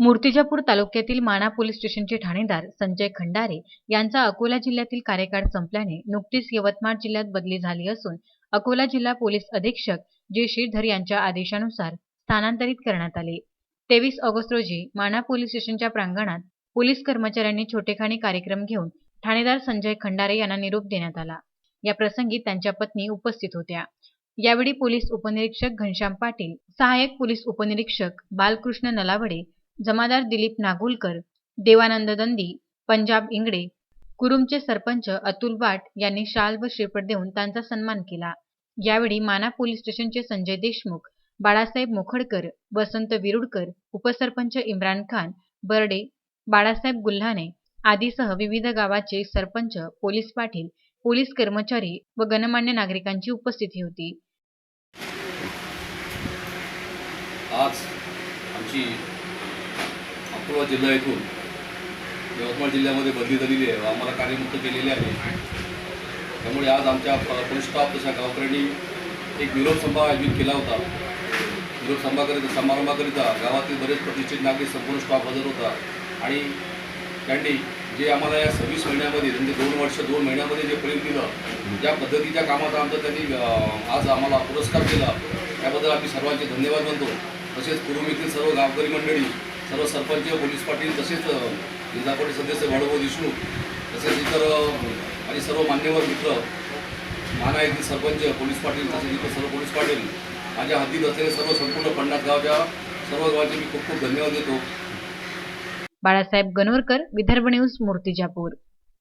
मूर्तिजापूर तालुक्यातील माणा पोलीस स्टेशनचे ठाणेदार संजय खंडारे यांचा अकोला जिल्ह्यातील कार्यकाळ संपल्याने नुकतीच यवतमाळ जिल्ह्यात बदली झाली असून अकोला जिल्हा पोलीस अधीक्षक जे श्रीधर यांच्या आदेशानुसार स्थानांतरित करण्यात आले. तेवीस ऑगस्ट रोजी माणा पोलीस स्टेशनच्या प्रांगणात पोलीस कर्मचाऱ्यांनी छोटेखानी कार्यक्रम घेऊन ठाणेदार संजय खंडारे यांना निरोप देण्यात आला. या प्रसंगी त्यांच्या पत्नी उपस्थित होत्या. यावेळी पोलीस उपनिरीक्षक घनश्याम पाटील सहाय्यक पोलीस उपनिरीक्षक बालकृष्ण नलावडे जमादार दिलीप नागुलकर देवानंद दंदी पंजाब इंगडे कुरुमचे सरपंच अतुल वाट यांनी शाल व श्रीफळ देऊन त्यांचा सन्मान केला. यावेळी माना पोलीस स्टेशनचे संजय देशमुख बाळासाहेब मोखडकर वसंत विरुडकर उपसरपंच इम्रान खान बर्डे बाळासाहेब गुल्हाने आदीसह विविध गावाचे सरपंच पोलीस पाटील पोलीस कर्मचारी व गणमान्य नागरिकांची उपस्थिती होती. आज आमची अकोला जिल्हा येथून यवतमाळ जिल्ह्यामध्ये बदली झालेली आहे आम्हाला कार्यमुक्त केलेले आहे. त्यामुळे आज आमच्या प- पोलीस स्टाफ तशा गावकऱ्यांनी एक विरोध सभा आयोजित केला होता. विरोध सभाकरिता समारंभाकरिता गावातील बरेच प्रतिष्ठित नागरिक संपूर्ण स्टाफ हजर होता. आणि त्यांनी जे आम्हाला या सव्वीस महिन्यामध्ये म्हणजे दोन वर्ष दोन महिन्यामध्ये जे प्रेम दिलं ज्या पद्धतीच्या कामाचा आमचा त्यांनी आज आम्हाला पुरस्कार केला त्याबद्दल आम्ही सर्वांचे धन्यवाद मानतो. तसेच कुरुमीतील सर्व गावकरी मंडळी सर्व सरपंच पोलीस पाटील तसेच जिल्हा परिषद सदस्य वाढव देशमुख तसेच इतर आणि सर्व मान्यवर मित्र माना येथील सरपंच पोलीस पाटील तसेच इतर सर्व पोलीस पाटील माझ्या हद्दीत असलेले सर्व संपूर्ण पन्नास गावच्या सर्व गावांचे मी खूप खूप धन्यवाद देतो. बाळासाहेब गणोरकर विदर्भ न्यूज मूर्तिजापूर.